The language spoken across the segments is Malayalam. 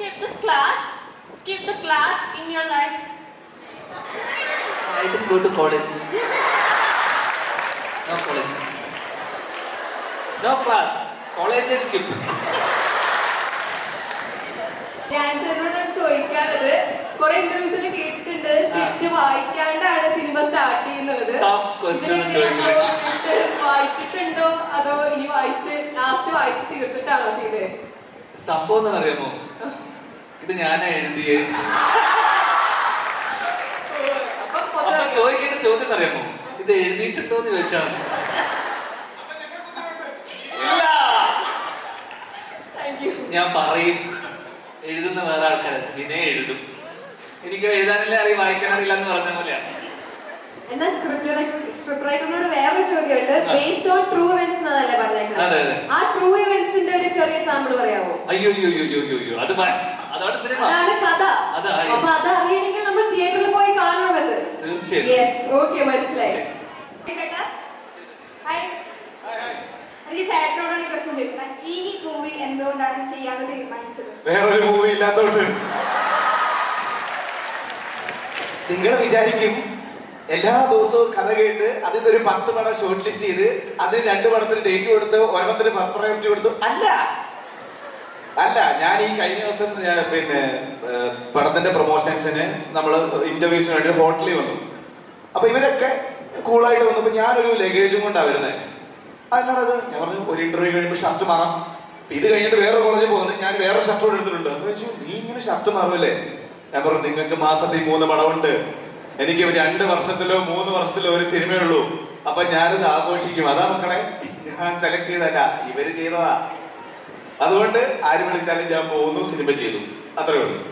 skip this class, skip the class in your life. I didn't go to college. No college. No class. College is skip. ഞാൻ ചേട്ടനോട് ചോദിക്കാനുള്ളത് കുറെ ഇന്റർവ്യൂസിൽ കേട്ടിട്ടുണ്ട് സ്ക്രിപ്റ്റ് വായിക്കാണ്ടാണ് സിനിമ സ്റ്റാർട്ട് ചെയ്യുന്നത് വായിച്ചിട്ടുണ്ടോ അതോ ഇനി വായിച്ച് ലാസ്റ്റ് വായിച്ച് തീർത്തിട്ടാണോ ചെയ്തത് സംഭവം അറിയാമോ ഇത് ഞാനാ എഴുതിയേ. അപ്പൊ ചോദിക്കേണ്ട ചോദ്യം അറിയാമോ? ഇത് എഴുതിയിട്ടുണ്ടോ എന്ന് ചോദിച്ചാ മതി. ഇല്ല. ഞാൻ പറയും. എഴുതുന്ന വേറെ ആൾക്കാരെ. വിനയ എഴുതും. എനിക്ക് എഴുതാനില്ല അറിയാം വായിക്കാനറിയില്ല എന്ന് പറഞ്ഞ പോലെയാണ് എന്നാ സ്ക്രിപ്റ്റ് റൈറ്ററിനോട് വേറൊരു ചോദ്യമുണ്ട്. ബേസ്ഡ് ഓൺ ട്രൂ ഇവന്റ്സ് എന്നല്ലേ പറഞ്ഞേക്കുന്നത്? ആ ട്രൂ ഇവന്റ്സിന്റെ ഒരു ചെറിയ സാമ്പിൾ പറയാമോ അയ്യോ അയ്യോ അയ്യോ അയ്യോ അത് അതാണ് സിനിമ. അതാണ് കഥ. അപ്പൊ അത് അറിയണമെങ്കിൽ നമ്മൾ തിയേറ്ററിൽ പോയി കാണണമെന്ന്. തീർച്ചയായും. യെസ് ഓക്കെ മനസ്സിലായി. ഈ മൂവി എന്തുകൊണ്ടാണ് ചെയ്യാൻ തീരുമാനിച്ചത്? വേറൊരു മൂവി ഇല്ലാത്തോണ്ട്. നിങ്ങൾ വിചാരിക്കും എല്ലാ ദിവസവും കഥ കേട്ട് അതിൽ ഒരു പത്ത് പടം ഷോർട്ട് ലിസ്റ്റ് ചെയ്ത് അതിന് രണ്ട് പടത്തിന് ഡേറ്റ് കൊടുത്ത് ഒരെണ്ണത്തിന് ഫസ്റ്റ് പ്രയോറിറ്റി കൊടുത്തു അല്ല അല്ല ഞാൻ ഈ കഴിഞ്ഞ ദിവസം പിന്നെ പടത്തിന്റെ പ്രൊമോഷൻസിന് നമ്മൾ ഇന്റർവ്യൂസിന് വേണ്ടി ഹോട്ടലിൽ വന്നു. അപ്പൊ ഇവരൊക്കെ കൂളായിട്ട് വന്നപ്പോ ഞാനൊരു ലഗേജും കൊണ്ടാണ് വരുന്നത് അതിനോടത് ഞാൻ പറഞ്ഞു ഒരു ഇന്റർവ്യൂ കഴിയുമ്പോൾ ഷർട്ട് മാറാം. ഇത് കഴിഞ്ഞിട്ട് വേറെ കോളേജിൽ പോകുന്നത് ഞാൻ വേറെ ഷർട്ട് എടുത്തിട്ടുണ്ട്. അപ്പൊ വെച്ചു നീ ഇങ്ങനെ ഷർട്ട് മാറുമല്ലേ ഞാൻ പറഞ്ഞു നിങ്ങൾക്ക് മാസത്തിൽ മൂന്ന് പടമുണ്ട് എനിക്ക് രണ്ട് വർഷത്തിലോ മൂന്ന് വർഷത്തിലോ ഒരു സിനിമയുള്ളൂ അപ്പൊ ഞാനത് ആഘോഷിക്കും. അതാ മക്കളെ ഞാൻ സെലക്ട് ചെയ്തല്ല ഇവർ ചെയ്തതാ. അതുകൊണ്ട് ആര് വിളിച്ചാലും ഞാൻ പോകുന്നു സിനിമ ചെയ്തു. അത്രേ ഉള്ളൂ.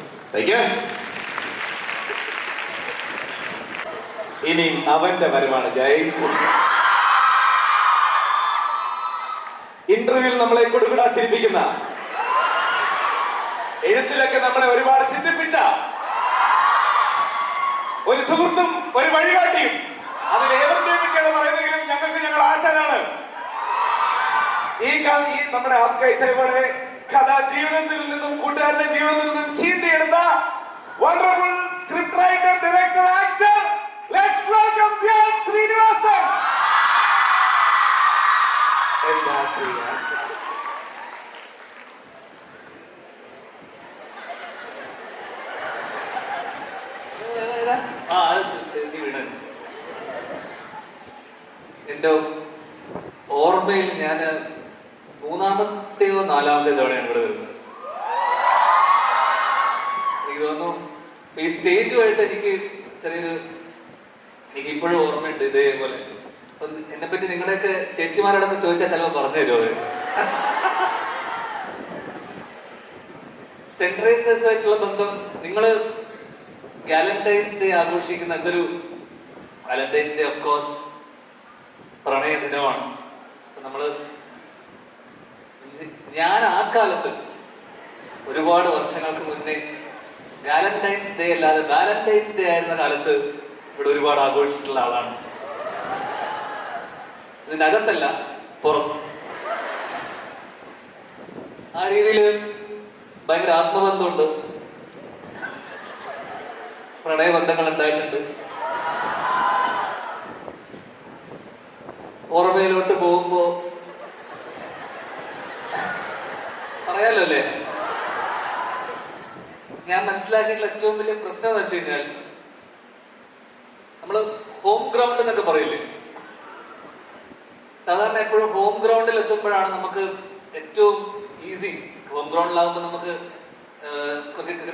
ഇനി അവന്റെ വരുമാണ് ജയസ് ഇന്റർവ്യൂവിൽ നമ്മളെ കൊടുക്കടാ ചിരിപ്പിക്കുന്ന. എഴുത്തിലൊക്കെ നമ്മളെ ഒരുപാട് ചിന്തിപ്പിച്ച. ഒരു സുഹൃത്തും ഒരു വഴികാട്ടിയും. അതിൽ പറ്റിയാണ് പറയുന്നെങ്കിലും ഞങ്ങൾക്ക് ഞങ്ങൾ ആശാനാണ്. ഈ ഈ നമ്മുടെ ആപ്കൈസയുടെ കഥ ജീവിതത്തിൽ നിന്നും കൂട്ടുകാരുടെ ജീവിതത്തിൽ നിന്നും ചീന്തിയെടുത്ത wonderful script writer director actor let's welcome Dhyan Sreenivasan എന്താ എന്റെ ഓർമ്മയിൽ ഞാൻ മൂന്നാമത്തെയോ നാലാമത്തെ തവണയാണ് ഇവിടെ വരുന്നത്. എനിക്ക് തോന്നുന്നു ഈ സ്റ്റേജുമായിട്ട് എനിക്ക് ചെറിയൊരു എനിക്ക് ഇപ്പോഴും ഓർമ്മയുണ്ട് ഇതേപോലെ. എന്നെ പറ്റി നിങ്ങളുടെയൊക്കെ ചേച്ചിമാരോടൊക്കെ ചോദിച്ചാൽ ചിലപ്പോൾ പറഞ്ഞു തരുമോ സെൻട്രൈസേഴ്സുമായിട്ടുള്ള ബന്ധം നിങ്ങൾ വാലന്റൈൻസ് ഡേ ആഘോഷിക്കുന്ന എന്തൊരു വാലന്റൈൻസ് ഡേ ഓഫ് കോഴ്സ് പ്രണയ ദിനമാണ് നമ്മൾ ഞാൻ ആ കാലത്ത് ഒരുപാട് വർഷങ്ങൾക്ക് മുന്നേ വാലന്റൈൻസ് ഡേ അല്ലാതെ വാലന്റൈൻസ് ഡേ ആയിരുന്ന കാലത്ത് ഇവിടെ ഒരുപാട് ആഘോഷിച്ചിട്ടുള്ള ആളാണ്. ഇതിനകത്തല്ല പുറത്ത്. ആ രീതിയിൽ ഭയങ്കര ആത്മബന്ധമുണ്ട്. പ്രണയബന്ധങ്ങൾ ഉണ്ടായിട്ടുണ്ട് ഓർമ്മയിലോട്ട് പോകുമ്പോ പറയാലോ അല്ലേ ഞാൻ മനസ്സിലാക്കിയിട്ടുള്ള ഏറ്റവും വലിയ പ്രശ്നം എന്ന് വെച്ച് കഴിഞ്ഞാൽ നമ്മൾ ഹോം ഗ്രൗണ്ട് എന്നൊക്കെ പറയില്ലേ? സാധാരണ എപ്പോഴും ഹോം ഗ്രൗണ്ടിൽ എത്തുമ്പോഴാണ് നമുക്ക് ഏറ്റവും ഈസി ഹോം ഗ്രൗണ്ടിലാകുമ്പോൾ നമുക്ക്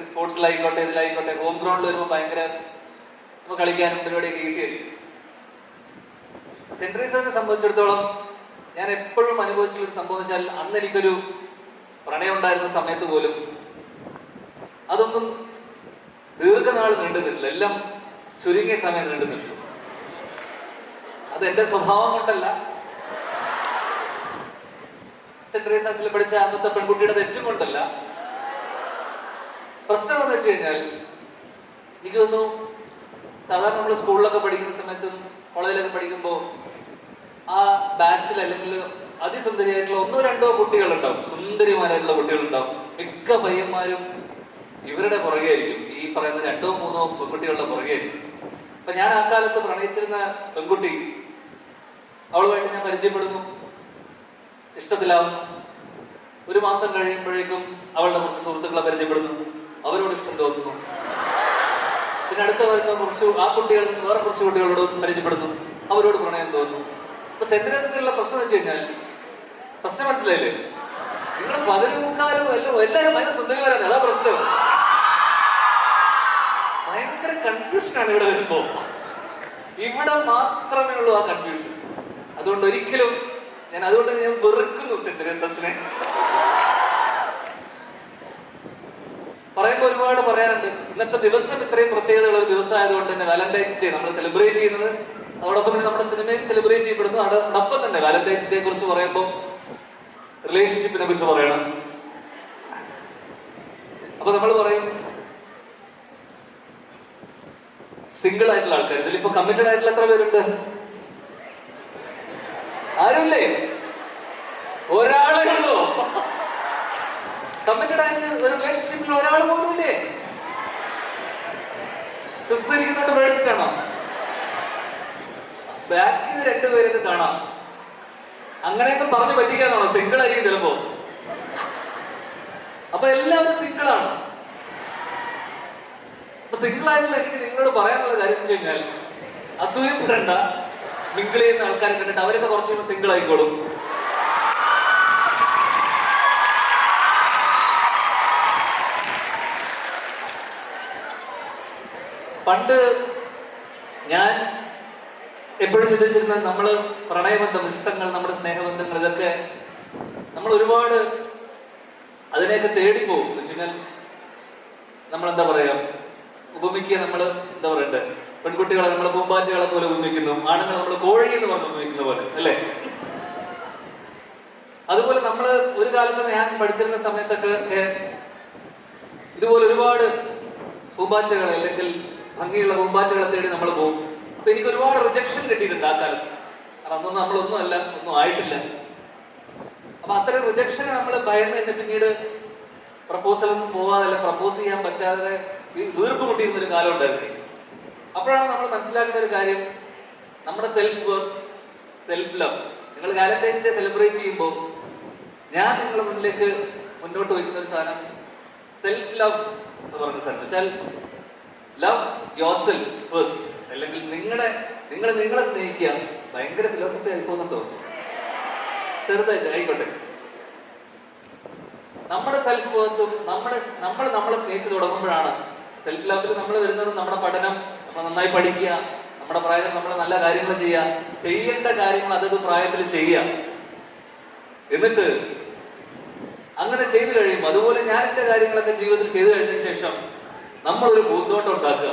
സ്പോർട്സിലായിക്കോട്ടെ ഇതിലായിക്കോട്ടെ ഹോം ഗ്രൗണ്ടിൽ വരുമ്പോൾ ഭയങ്കര നമുക്ക് കളിക്കാനും പരിപാടിയൊക്കെ ഈസി ആയിരിക്കും. സെൻട്രീസിനെ സംബന്ധിച്ചിടത്തോളം ഞാൻ എപ്പോഴും അനുഭവിച്ചിട്ടുള്ള ഒരു സംഭവം വെച്ചാൽ അന്ന് എനിക്കൊരു പ്രണയം ഉണ്ടായിരുന്ന സമയത്ത് പോലും അതൊന്നും ദീർഘനാൾ നീണ്ടു നിന്നില്ല എല്ലാം ചുരുങ്ങിയ സമയം നീണ്ടു നിന്നു അത് എന്റെ സ്വഭാവം കൊണ്ടല്ല. സെന്റ് ട്രീസാസിൽ പഠിച്ച അന്നത്തെ പെൺകുട്ടിയുടെ തെറ്റും കൊണ്ടല്ല. പ്രശ്നം എന്ന് വെച്ച് കഴിഞ്ഞാൽ എനിക്ക് തോന്നുന്നു സാധാരണ നമ്മൾ സ്കൂളിലൊക്കെ പഠിക്കുന്ന സമയത്തും കോളേജിലൊക്കെ പഠിക്കുമ്പോൾ ആ ബാച്ചിൽ അല്ലെങ്കിൽ അതിസുന്ദരിയായിട്ടുള്ള ഒന്നോ രണ്ടോ കുട്ടികളുണ്ടാവും. സുന്ദരിമാരായിട്ടുള്ള കുട്ടികളുണ്ടാവും. മിക്ക പയ്യന്മാരും ഇവരുടെ പുറകെ ആയിരിക്കും ഈ പറയുന്ന രണ്ടോ മൂന്നോ പെൺകുട്ടികളുടെ പുറകെ ആയിരിക്കും അപ്പൊ ഞാൻ ആ കാലത്ത് പ്രണയിച്ചിരുന്ന പെൺകുട്ടി അവളുമായിട്ട് ഞാൻ പരിചയപ്പെടുന്നു. ഇഷ്ടത്തിലാവുന്നു. ഒരു മാസം കഴിയുമ്പോഴേക്കും അവളുടെ കുറച്ച് സുഹൃത്തുക്കളെ പരിചയപ്പെടുന്നു. അവരോട് ഇഷ്ടം തോന്നുന്നു. പിന്നെ അടുത്ത വരുന്ന കുറച്ച് ആ കുട്ടികളിൽ നിന്ന് വേറെ കുറച്ച് കുട്ടികളോട് പരിചയപ്പെടുന്നു. അവരോട് പ്രണയം തോന്നുന്നു. അപ്പൊ സെന്റൻസിലുള്ള പ്രശ്നം വെച്ച് കഴിഞ്ഞാൽ പ്രശ്നം മനസ്സിലായില്ലേ? നിങ്ങൾ പകുതി മുക്കാലും എല്ലാം എല്ലാവരും ഭയങ്കര സുന്ദരിമാരാണ് അതാ പ്രശ്നം. ഭയങ്കര കൺഫ്യൂഷനാണ് ഇവിടെ വരുമ്പോ. ഇവിടെ മാത്രമേ ഉള്ളൂ ആ കൺഫ്യൂഷൻ അതുകൊണ്ട് ഒരിക്കലും ഞാൻ അതുകൊണ്ട് ഞാൻ വെറുക്കുന്നു സെന്റൻസസിനെ പറയുമ്പോൾ ഒരുപാട് പറയാനുണ്ട്. ഇന്നത്തെ ദിവസം ഇത്രയും പ്രത്യേകതയുള്ള ഒരു ദിവസം ആയതുകൊണ്ട് തന്നെ വാലന്റൈൻസ് ഡേ നമ്മൾ സെലിബ്രേറ്റ് ചെയ്യുന്നത്. അതോടൊപ്പം തന്നെ നമ്മുടെ സിനിമയും സെലിബ്രേറ്റ് ചെയ്യപ്പെടുന്നു. അതോടൊപ്പം തന്നെ വാലന്റൈൻസ് ഡേയെ കുറിച്ച് പറയുമ്പോൾ റിലേഷൻഷിപ്പിനെ കുറിച്ച് പറയണം. അപ്പൊ നമ്മൾ പറയും സിംഗിൾ ആയിട്ടുള്ള ആൾക്കാർ. ഇതിലിപ്പോ കമ്മിറ്റഡ് ആയിട്ടുള്ള എത്ര പേരുണ്ട്? ആരുമില്ലേ? ഒരാളെ ഉള്ളൂ. കമ്മിറ്റഡ് ആയിട്ട് ഒരു റിലേഷൻഷിപ്പിൽ ഒരാൾ പോലും ഇല്ലേ? സിസ്റ്റർ ഇരിക്കുന്നോണ്ട് പേടിച്ചിട്ടാണോ? ബാക്കിൽ നിന്ന് രണ്ടുപേരൊക്കെ കാണാം. അങ്ങനെയൊക്കെ പറഞ്ഞു പറ്റിക്കാന്നാണോ? സിംഗിൾ ആയിരിക്കും ചിലപ്പോ. അപ്പൊ എല്ലാവരും സിംഗിൾ ആണ്. അപ്പൊ സിംഗിൾ ആയിട്ടുള്ള എനിക്ക് നിങ്ങളോട് പറയാനുള്ള കാര്യം വെച്ച് കഴിഞ്ഞാൽ അസൂയപ്പെടേണ്ട. മിങ്കിൾ ചെയ്യുന്ന ആൾക്കാരെ കണ്ടിട്ട് അവരൊക്കെ കുറച്ച് കഴിയുമ്പോൾ സിംഗിൾ ആയിക്കോളും. പണ്ട് ഞാൻ എപ്പോഴും ചിന്തിച്ചിരുന്നത് നമ്മൾ പ്രണയബന്ധം ഇഷ്ടങ്ങൾ നമ്മുടെ സ്നേഹബന്ധങ്ങൾ ഇതൊക്കെ നമ്മൾ ഒരുപാട് അതിനെയൊക്കെ തേടിപ്പോകും എന്ന് വെച്ചാൽ നമ്മൾ എന്താ പറയാ ഉപമിക്കുക നമ്മൾ എന്താ പറയണ്ടേ? പെൺകുട്ടികളെ നമ്മൾ പൂമ്പാറ്റകളെ പോലെ ഉപമിക്കുന്നു ആണുങ്ങൾ നമ്മൾ കോഴി എന്ന് പറഞ്ഞ് ഉപമിക്കുന്ന പോലെ അല്ലേ? അതുപോലെ നമ്മൾ ഒരു കാലത്ത് ഞാൻ പഠിച്ചിരുന്ന സമയത്തൊക്കെ ഇതുപോലെ ഒരുപാട് പൂമ്പാറ്റകളെ അല്ലെങ്കിൽ ഭംഗിയുള്ള പൂമ്പാറ്റകളെ തേടി നമ്മൾ പോകും. അപ്പൊ എനിക്ക് ഒരുപാട് റിജക്ഷൻ കിട്ടിയിട്ടുണ്ട് ആ കാലത്ത്. കാരണം അന്നൊന്നും നമ്മളൊന്നും അല്ല ഒന്നും ആയിട്ടില്ല. അപ്പൊ അത്തരം റിജക്ഷനെ നമ്മൾ ഭയന്ന് തന്നെ പിന്നീട് പ്രപ്പോസൽ ഒന്നും അല്ല പ്രപ്പോസ് ചെയ്യാൻ പറ്റാതെ വീർപ്പ് മുട്ടിയിരുന്ന ഒരു കാലം ഉണ്ടായിരുന്നു. അപ്പോഴാണ് നമ്മൾ മനസ്സിലാക്കുന്ന ഒരു കാര്യം. നമ്മുടെ സെൽഫ് വർത്ത് സെൽഫ് ലവ് നിങ്ങൾ വാലന്റൈൻസ് ഡേ സെലിബ്രേറ്റ് ചെയ്യുമ്പോൾ ഞാൻ നിങ്ങളുടെ മുന്നിലേക്ക് മുന്നോട്ട് വയ്ക്കുന്ന ഒരു സാധനം സെൽഫ് ലവ് എന്ന് പറയുന്ന സാധനം. വെച്ചാൽ ലവ് യോർ സെൽഫ് ഫസ്റ്റ് അല്ലെങ്കിൽ നിങ്ങളുടെ നിങ്ങൾ നിങ്ങളെ സ്നേഹിക്കുക ഭയങ്കര ഫിലോസഫി ആയി പോകുന്നുണ്ടോ ചെറുതായിട്ട് ആയിക്കോട്ടെ. നമ്മുടെ സെൽഫ് വർത്തും നമ്മുടെ നമ്മൾ നമ്മളെ സ്നേഹിച്ചു തുടങ്ങുമ്പോഴാണ് സെൽഫ് ലവിൽ നമ്മൾ വരുന്നത് നമ്മുടെ പഠനം നമ്മൾ നന്നായി പഠിക്കുക നമ്മുടെ പ്രായത്തിൽ നമ്മൾ നല്ല കാര്യങ്ങൾ ചെയ്യുക ചെയ്യേണ്ട കാര്യങ്ങൾ അതത് പ്രായത്തിൽ ചെയ്യുക. എന്നിട്ട് അങ്ങനെ ചെയ്തു കഴിയുമ്പോൾ അതുപോലെ ഞാൻ എന്റെ കാര്യങ്ങളൊക്കെ ജീവിതത്തിൽ ചെയ്തു കഴിഞ്ഞതിന് ശേഷം നമ്മളൊരു പൂന്തോട്ടം ഉണ്ടാക്കുക.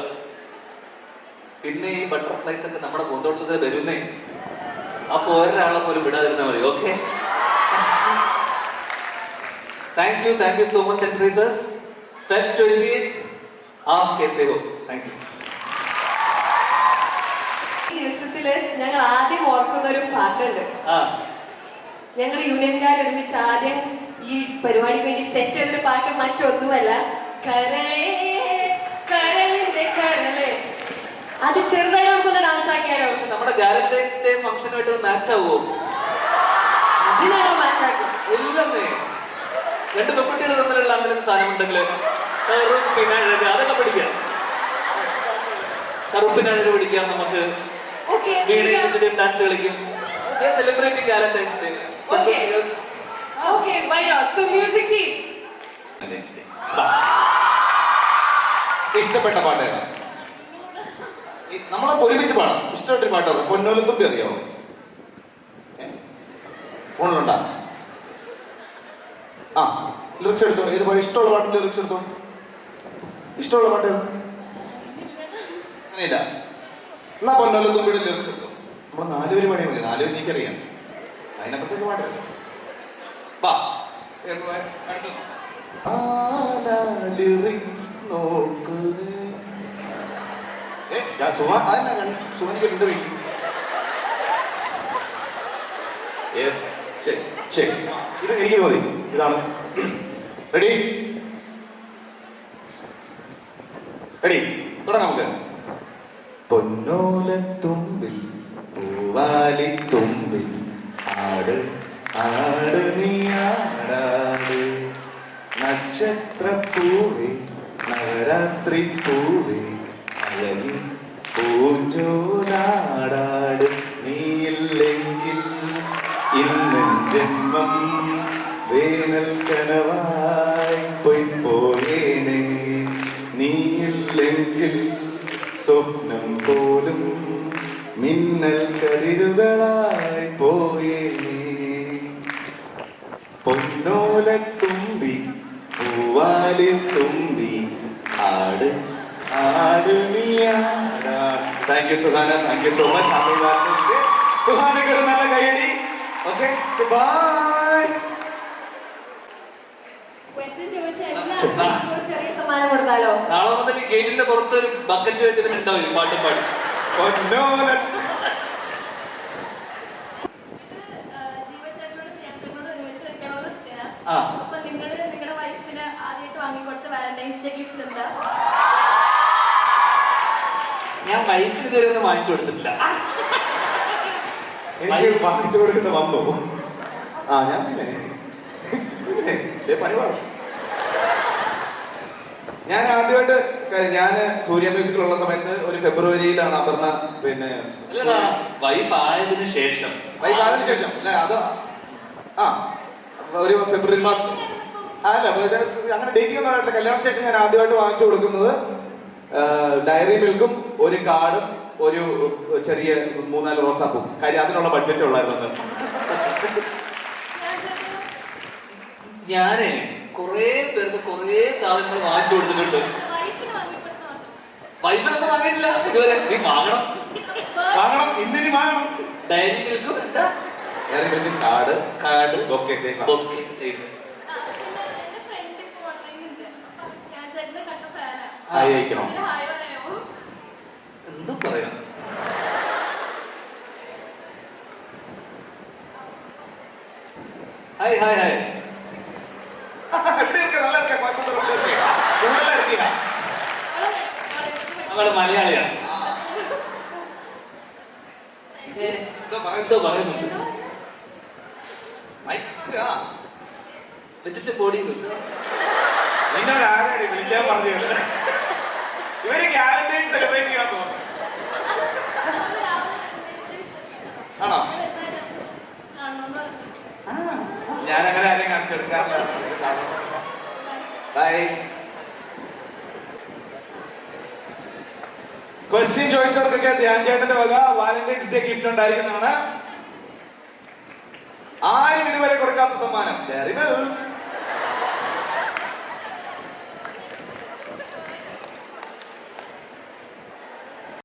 പിന്നെ ഈ ബട്ടർഫ്ലൈസ് ഒക്കെ നമ്മുടെ പൂന്തോട്ടത്തിൽ വരുന്നേ അപ്പൊ ഒരാളെ പോലും വിടാതിരുന്നാൽ മതി okay thank you thank you so much സെൻട്രീസേഴ്സ് Feb twenty കേസേ ഹോ താങ്ക് യു ഈ ദിവസത്തിൽ ഞങ്ങൾ ആദ്യം ഓർക്കുന്ന ഒരു പാട്ടുണ്ട് ഞങ്ങൾ യൂണിയൻകാർ ഒരുമിച്ച് ആദ്യം ഈ പരിപാടിക്ക് വേണ്ടി സെറ്റ് ചെയ്തൊരു പാട്ട് മറ്റൊന്നുമല്ല. കരളേ കരളിന്റെ കരളേ അത് ചെറുതായി നമുക്കൊന്ന് ഡാൻസ് ആക്കിയാലോ? നമ്മുടെ ഗാലന്റൈൻസ് ഡേ ഫംഗ്ഷനുമായിട്ട് മാച്ച് ആവുമോ? ഇതിനാണോ മാച്ച് ആക്കി ഇല്ലെന്നേ. രണ്ട് പെൺകുട്ടികൾ തമ്മിലുള്ള അങ്ങനെ സാധനം ഉണ്ടെങ്കിൽ കറുപ്പിനഴക് അതൊക്കെ പഠിക്കാം. കറുപ്പിനഴക് പഠിക്കാം നമുക്ക്. ഓക്കെ വീടിനും ഡാൻസ് കളിക്കും. Celebrating Galentine's day Okay. ഇഷ്ടപ്പെട്ട പാട്ട് ഏതാ? ഈ നമ്മളെ ഒരുമിച്ച് പാടാം. ഇഷ്ടമായിട്ടൊരു പാട്ട് പറ പൊന്നോലും തുമ്പി അറിയാവോ? ഫോണിലുണ്ട? ആ ലിറിക്സ് എടുത്തോ? ഇത് പാട്ട് ഇഷ്ടമുള്ള പാട്ടിൽ ലിറിക്സ് എടുത്തോ? ഇഷ്ടമുള്ള പാട്ട്? അങ്ങനെയില്ല. എന്നാ പൊന്നോലും തുമ്പിയുടെ ലിറിക്സ് എടുത്തോ? നമ്മൾ നാലുപേര് പാടിയാൽ മതി. നാലുപേര് എനിക്കറിയാം. അതിനപ്പുറത്തേക്ക് പാടില്ല വാ. അടുത്ത ലിറിക്സ് നോക്കുന്നത് ഏ ഞാൻ സുമ അതെന്നാ കണി രണ്ട് വെക്കും യെസ് ചെക്ക് ശരി ഇത് എനിക്ക് മതി. ഇതാണ്. റെഡി റെഡി തുടങ്ങാം നമുക്ക്. പൊന്നോലത്തുമ്പിൽ പൂവാലിത്തുമ്പിൽ ആട് ആട് നീ ആടാട്. നക്ഷത്രപ്പൂവേ നവരാത്രി പൂവേ പൂഞ്ചോനാടാട് നീയില്ലെങ്കിൽ ഇന്ന് ജന്മം വേനൽ കനവായി പോയി പോയേനെ നീയില്ലെങ്കിൽ സ്വപ്നം പോലും മിന്നൽ കതിരുകളായി പോയേനെ. പൊന്നോലത്തുമ്പി പൂവാലി തുമ്പി ആട് ആട് നീ thank you Suhana thank you so much happy Valentine's day സുഹാനക്ക് ഒരു നല്ല കൈയടി ഓക്കെ ബൈ നാളെ മുതൽ ഈ ഗേറ്റിന്റെ പുറത്ത് ഒരു ബക്കറ്റ് വെച്ചിട്ട് ഉണ്ടാവും ഈ പാട്ടും പാടി? ആ. അപ്പൊ നിങ്ങൾ നിങ്ങളുടെ വൈഫിന് ആദ്യമായിട്ട് വാങ്ങിക്കൊടുത്ത വാലന്റൈൻസ് ഡേ ഗിഫ്റ്റ് എന്താ? ഞാൻ വൈഫിന് ഇതുവരെ ഒന്നും വാങ്ങിച്ചു കൊടുത്തിട്ടില്ല. എനിക്ക് വാങ്ങിച്ചു കൊടുക്കുന്ന വന്നു. ആ ഞാൻ പിന്നെ. പിന്നെ, ദേ പണി പാടും. ഞാൻ ആദ്യമായിട്ട് ഞാൻ സൂര്യ മ്യൂസിക്കിലുള്ള സമയത്ത് ഒരു ഫെബ്രുവരിയിലാണ് അപർണ പിന്നെ വൈഫ് ആയതിനു ശേഷം. വൈഫ് ആയതിനു ശേഷം. അല്ലെ അത് ആ ഒരു ഫെബ്രുവരി മാസം അല്ല അങ്ങനെ ഡേറ്റിംഗ് ഒന്നും കല്യാണ ശേഷം ഞാൻ ആദ്യമായിട്ട് വാങ്ങിച്ചു കൊടുക്കുന്നത് ഡയറി മിൽക്കും ഒരു കാർഡും ഒരു ചെറിയ മൂന്നാൽ റോസാപ്പും കാര്യം അതിനുള്ള ബഡ്ജറ്റ് ഉള്ളായിരുന്നു ഞാനേ കൊറേ പേർക്ക് കൊറേ സാധനങ്ങൾ വാങ്ങിച്ചു കൊടുത്തിട്ടുണ്ട്. വൈഫിനൊന്നും വാങ്ങിയിട്ടില്ല. ഇതുവരെ. നീ വാങ്ങണം. വാങ്ങണം. ഇന്നിനി വാങ്ങണം. ഡയറി മിൽക്കും എന്താ? ഡയറി മിൽക്കും card. Card. Okay safe okay safe ആ, പിന്നെ എന്റെ ഫ്രണ്ട് ഇപ്പൊ ഓൺലൈനിലുണ്ട് അപ്പൊ ഞാൻ ചേട്ടനെ കണ്ട ഫാനാ ഹായ് എന്തും പറയാം. ഹായ് ഹായ് ഹായ് അവൾ മലയാളിയാണ്. വെച്ചിട്ട് പൊടിയുന്നുണ്ട് നിന്നോട് ആരാണ് വിളിക്കാൻ പറഞ്ഞത്? ഇവർ ക്യാലൻഡേജ് സെലിബ്രേറ്റ് ചെയ്യാൻ തോന്നുന്നു ആണോ? ഞാനങ്ങനെ ആരെയും കാണിച്ചെടുക്കാറില്ല. ബൈ ക്വസ്റ്റ്യൻ ചോദിച്ചവർക്കൊക്കെ ധ്യാൻ ചേട്ടന്റെ വക വാലന്റൈൻസ് ഡേ ഗിഫ്റ്റ് ഉണ്ടായിരിക്കുന്നതാണ്. ആരും ഇതുവരെ കൊടുക്കാത്ത സമ്മാനം. Very well.